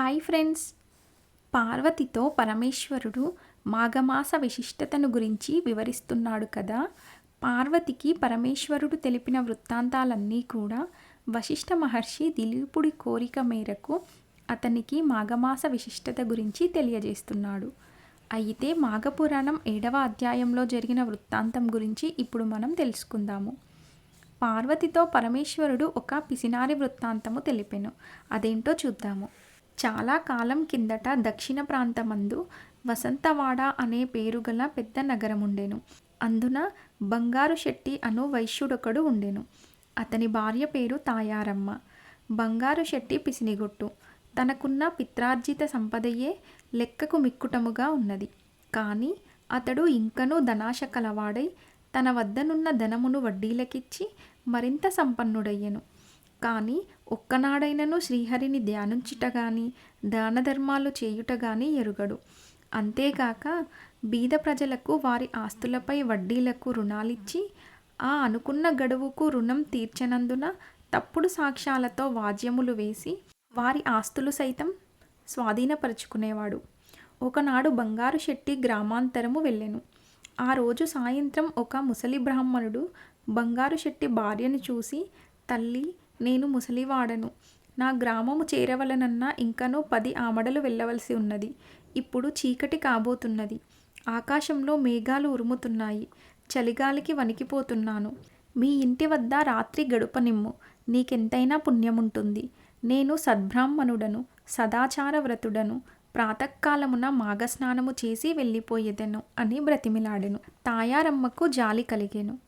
Hi friends. పార్వతితో పరమేశ్వరుడు మాఘమాస విశిష్టతను గురించి వివరిస్తున్నాడు కదా. పార్వతికి పరమేశ్వరుడు తెలిపిన వృత్తాంతాలన్నీ కూడా వశిష్ఠ మహర్షి దిలీపుడి కోరిక మేరకు అతనికి మాఘమాస విశిష్టత గురించి తెలియజేస్తున్నాడు. అయితే మాఘపురాణం ఏడవ అధ్యాయంలో జరిగిన వృత్తాంతం గురించి ఇప్పుడు మనం తెలుసుకుందాము. పార్వతితో పరమేశ్వరుడు ఒక పిసినారి వృత్తాంతము తెలిపెను. అదేంటో చూద్దాము. చాలా కాలం కిందట దక్షిణ ప్రాంతమందు వసంతవాడ అనే పేరుగల పెద్ద నగరం ఉండెను అందున బంగారు శెట్టి అను వైశ్యుడొకడు ఉండెను. అతని భార్య పేరు తాయారమ్మ. బంగారు శెట్టి పిసినిగొట్టు. తనకున్న పిత్రార్జిత సంపదయే లెక్కకు మిక్కుటముగా ఉన్నది. కానీ అతడు ఇంకనూ ధనాశ కలవాడై తన వద్దనున్న ధనమును వడ్డీలకిచ్చి మరింత సంపన్నుడయ్యెను. కానీ ఒక్కనాడైనను శ్రీహరిని ధ్యానించుట గాని దాన ధర్మాలు చేయుట గాని ఎరుగడు. అంతేగాక బీద ప్రజలకు వారి ఆస్తులపై వడ్డీలకు రుణాలిచ్చి ఆ అనుకున్న గడువుకు రుణం తీర్చనందున తప్పుడు సాక్ష్యాలతో వాద్యములు వేసి వారి ఆస్తులు సైతం స్వాధీనపరుచుకునేవాడు. ఒకనాడు బంగారు శెట్టి గ్రామాంతరము వెళ్ళెను. ఆ రోజు సాయంత్రం ఒక ముసలి బ్రాహ్మణుడు బంగారు శెట్టి భార్యను చూసి తల్లి నేను ముసలివాడను నా గ్రామము చేరవలనన్నా ఇంకనూ పది ఆమడలు వెళ్ళవలసి ఉన్నది. ఇప్పుడు చీకటి కాబోతున్నది. ఆకాశంలో మేఘాలు ఉరుముతున్నాయి. చలిగాలికి వణికిపోతున్నాను. మీ ఇంటి వద్ద రాత్రి గడుపనిమ్ము. నీకెంతైనా పుణ్యముంటుంది. నేను సద్బ్రాహ్మణుడను సదాచార వ్రతుడను ప్రాతకాలమున మాఘస్నానము చేసి వెళ్ళిపోయేదెను అని బ్రతిమిలాడెను. తాయారమ్మకు జాలి కలిగెను.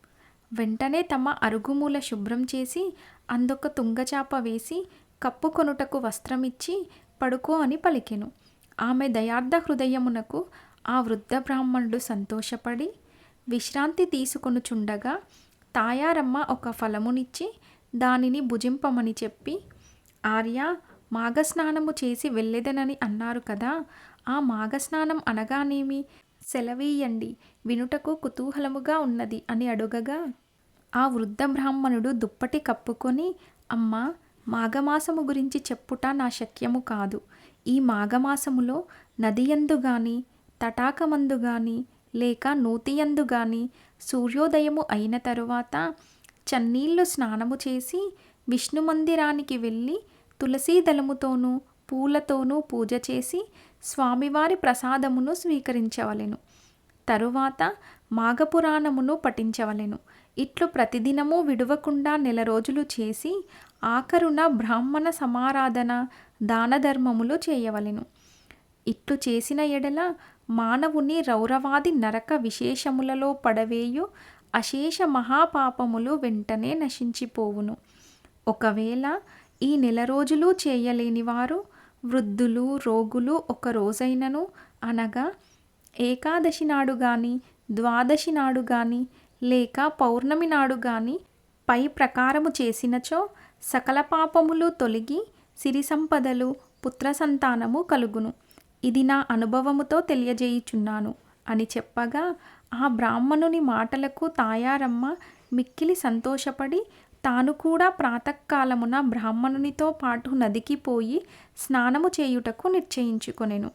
వెంటనే తమ అరుగుమూల శుభ్రం చేసి అందొక తుంగచాప వేసి కప్పుకొనుటకు వస్త్రమిచ్చి పడుకో అని పలికెను. ఆమె దయార్థ హృదయమునకు ఆ వృద్ధ బ్రాహ్మణుడు సంతోషపడి విశ్రాంతి తీసుకొనుచుండగా తాయారమ్మ ఒక ఫలమునిచ్చి దానిని భుజింపమని చెప్పి ఆర్య మాఘస్నానము చేసి వెళ్ళేదనని అన్నారు కదా ఆ మాఘస్నానం అనగానేమి? సెలవీయండి వినుటకు కుతూహలముగా ఉన్నది అని అడుగగా ఆ వృద్ధ బ్రాహ్మణుడు దుప్పటి కప్పుకొని అమ్మా మాఘమాసము గురించి చెప్పుట నా శక్యము కాదు. ఈ మాఘమాసములో నదియందు గాని తటాకమందు గాని లేక నూతియందు గాని సూర్యోదయము అయిన తరువాత చన్నీళ్ళు స్నానము చేసి విష్ణు మందిరానికి వెళ్ళి తులసీ దళముతోనూ పూలతోనూ పూజ చేసి స్వామివారి ప్రసాదమును స్వీకరించవలెను. తరువాత మాఘపురాణమును పఠించవలెను. ఇట్లు ప్రతిదినము విడువకుండా నెల రోజులు చేసి ఆఖరున బ్రాహ్మణ సమారాధన దానధర్మములు చేయవలెను. ఇట్లు చేసిన ఎడల మానవుని రౌరవాది నరక విశేషములలో పడవేయు అశేష మహాపాపములు వెంటనే నశించిపోవును. ఒకవేళ ఈ నెల రోజులు చేయలేని వారు వృద్ధులు రోగులు ఒక రోజైనను అనగా ఏకాదశి నాడు కానీ ద్వాదశి నాడు కానీ లేక పౌర్ణమి నాడు గాని పై ప్రకారము చేసినచో సకల పాపములు తొలగి సిరి సంపదలు పుత్ర సంతానము కలుగును. ఇది నా అనుభవముతో తెలియజేయుచున్నాను. అని చెప్పగా ఆ బ్రాహ్మణుని మాటలకు తాయారమ్మ మిక్కిలి సంతోషపడి తాను కూడా ప్రాతకాలమున బ్రాహ్మణునితో పాటు నదికి పోయి స్నానము చేయుటకు నిశ్చయించుకొనెను.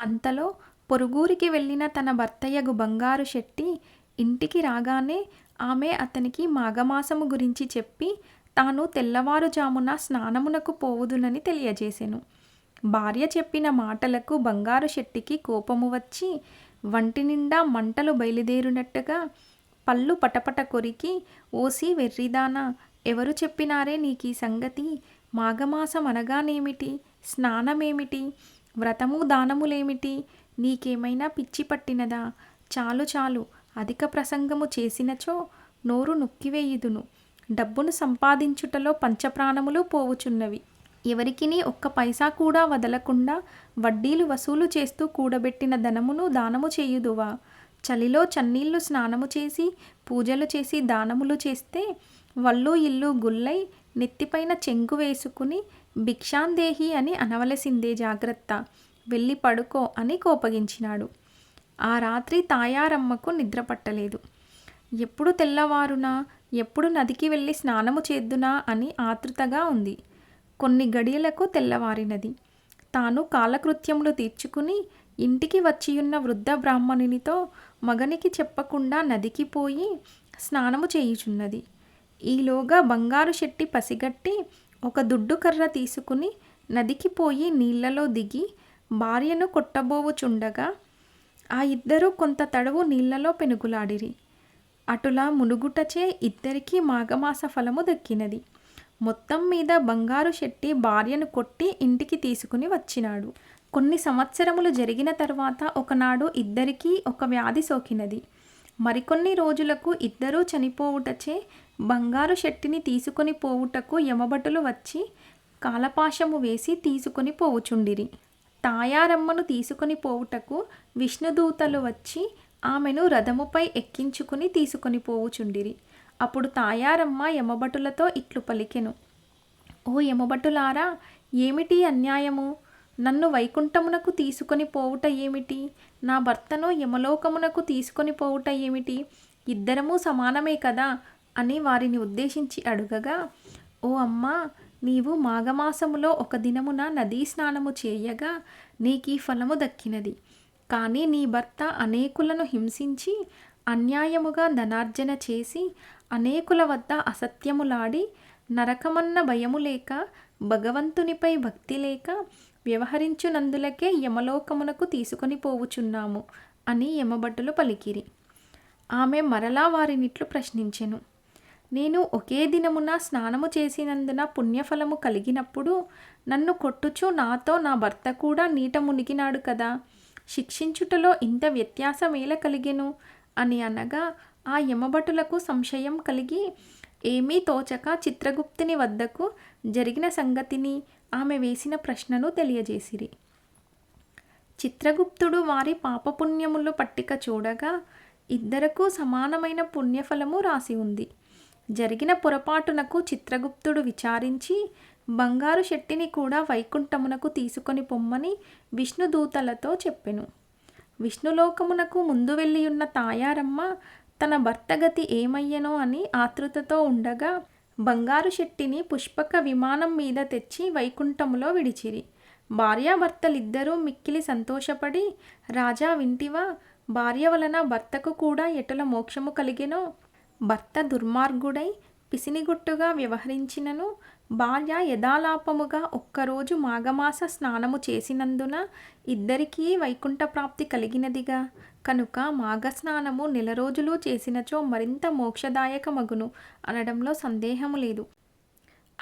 అంతలో పొరుగురికి వెళ్ళిన తన భర్తయ్యగు బంగారు శెట్టి ఇంటికి రాగానే ఆమె అతనికి మాఘమాసము గురించి చెప్పి తాను తెల్లవారుజామున స్నానమునకు పోవుదునని తెలియజేసెను. భార్య చెప్పిన మాటలకు బంగారు శెట్టికి కోపము వచ్చి వంటి నిండా మంటలు బయలుదేరినట్టుగా పళ్ళు పటపట కొరికి ఓసి వెర్రిదానా ఎవరు చెప్పినారే నీకీ సంగతి? మాఘమాసం అనగానేమిటి స్నానమేమిటి? వ్రతము దానములేమిటి? నీకేమైనా పిచ్చి పట్టినదా? చాలు చాలు అధిక ప్రసంగము చేసినచో నోరు నొక్కివేయుదును. డబ్బును సంపాదించుటలో పంచప్రాణములు పోవుచున్నవి. ఎవరికిని ఒక్క పైసా కూడా వదలకుండా వడ్డీలు వసూలు చేస్తూ కూడబెట్టిన ధనమును దానము చేయుదువా? చలిలో చన్నీళ్ళు స్నానము చేసి పూజలు చేసి దానములు చేస్తే వల్లు ఇల్లు గుల్లై నెత్తిపైన చెంగు వేసుకుని భిక్షాందేహి అని అనవలసిందే జాగ్రత్త. వెళ్ళి పడుకో అని కోపగించినాడు. ఆ రాత్రి తాయారమ్మకు నిద్ర పట్టలేదు. ఎప్పుడు తెల్లవారునా ఎప్పుడు నదికి వెళ్ళి స్నానము చేద్దునా అని ఆతృతగా ఉంది. కొన్ని గడియలకు తెల్లవారినది. తాను కాలకృత్యములు తీర్చుకుని ఇంటికి వచ్చియున్న వృద్ధ బ్రాహ్మణునితో మగనికి చెప్పకుండా నదికి పోయి స్నానము చేయుచున్నది. ఈలోగా బంగారు శెట్టి పసిగట్టి ఒక దుడ్డు కర్ర తీసుకుని నదికి పోయి నీళ్ళలో దిగి భార్యను కొట్టబోవుచుండగా ఆ ఇద్దరూ కొంత తడవు నీళ్ళలో పెనుగులాడిరి. అటులా మునుగుటచే ఇద్దరికీ మాఘమాస ఫలము దక్కినది. మొత్తం మీద బంగారు శెట్టి భార్యను కొట్టి ఇంటికి తీసుకుని వచ్చినాడు. కొన్ని సంవత్సరములు జరిగిన తర్వాత ఒకనాడు ఇద్దరికీ ఒక వ్యాధి సోకినది. మరికొన్ని రోజులకు ఇద్దరూ చనిపోవుటచే బంగారు శెట్టిని తీసుకొని పోవుటకు యమభటులు వచ్చి కాలపాశము వేసి తీసుకొని పోవుచుండిరి. తాయారమ్మను తీసుకొని పోవుటకు విష్ణుదూతలు వచ్చి ఆమెను రథముపై ఎక్కించుకుని తీసుకొని పోవుచుండిరి. అప్పుడు తాయారమ్మ యమభటులతో ఇట్లు పలికెను. ఓ యమభటులారా ఏమిటి అన్యాయము? నన్ను వైకుంఠమునకు తీసుకొని పోవుట ఏమిటి? నా భర్తను యమలోకమునకు తీసుకొని పోవుట ఏమిటి? ఇద్దరము సమానమే కదా అని వారిని ఉద్దేశించి అడుగగా ఓ అమ్మా నీవు మాఘమాసములో ఒక దినమున నదీ స్నానము చేయగా నీకీ ఫలము దక్కినది. కానీ నీ భర్త అనేకులను హింసించి అన్యాయముగా ధనార్జన చేసి అనేకుల వద్ద అసత్యములాడి నరకమన్న భయము లేక భగవంతునిపై భక్తి లేక వ్యవహరించునందులకే యమలోకమునకు తీసుకొని పోవుచున్నాము అని యమభటులు పలికిరి. ఆమె మరలా వారినిట్లు ప్రశ్నించెను. నేను ఒకే దినమున స్నానము చేసినందున పుణ్యఫలము కలిగినప్పుడు నన్ను కొట్టుచు నాతో నా భర్త కూడా నీట మునిగినాడు కదా. శిక్షించుటలో ఇంత వ్యత్యాసమేల కలిగెను? అని అనగా ఆ యమభటులకు సంశయం కలిగి ఏమీ తోచక చిత్రగుప్తుని వద్దకు జరిగిన సంగతిని ఆమె వేసిన ప్రశ్నను తెలియజేసిరి. చిత్రగుప్తుడు వారి పాపపుణ్యములు పట్టిక చూడగా ఇద్దరకు సమానమైన పుణ్యఫలము రాసి ఉంది. జరిగిన పొరపాటునకు చిత్రగుప్తుడు విచారించి బంగారు శెట్టిని కూడా వైకుంఠమునకు తీసుకొని పొమ్మని విష్ణుదూతలతో చెప్పెను. విష్ణులోకమునకు ముందు వెళ్ళియున్న తాయారమ్మ తన భర్త గతి ఏమయ్యనో అని ఆతృతతో ఉండగా బంగారు శెట్టిని పుష్పక విమానం మీద తెచ్చి వైకుంఠములో విడిచిరి. భార్యాభర్తలిద్దరూ మిక్కిలి సంతోషపడి రాజా వింటివా భార్య వలన భర్తకు కూడా ఎటుల మోక్షము కలిగెనో? భర్త దుర్మార్గుడై పిసినిగుట్టుగా వ్యవహరించినను భార్య యథాలాపముగా ఒక్కరోజు మాఘమాస స్నానము చేసినందున ఇద్దరికీ వైకుంఠ ప్రాప్తి కలిగినదిగా. కనుక మాఘస్నానము నెల రోజులు చేసినచో మరింత మోక్షదాయకమగును అనడంలో సందేహము లేదు.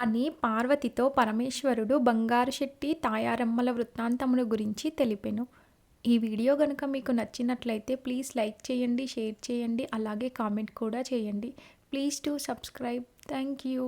అని పార్వతితో పరమేశ్వరుడు బంగారు శెట్టి తాయారమ్మల వృత్తాంతమును గురించి తెలిపెను. ఈ వీడియో కనుక మీకు నచ్చినట్లయితే ప్లీజ్ లైక్ చేయండి షేర్ చేయండి అలాగే కామెంట్ కూడా చేయండి. Please to subscribe. Thank you.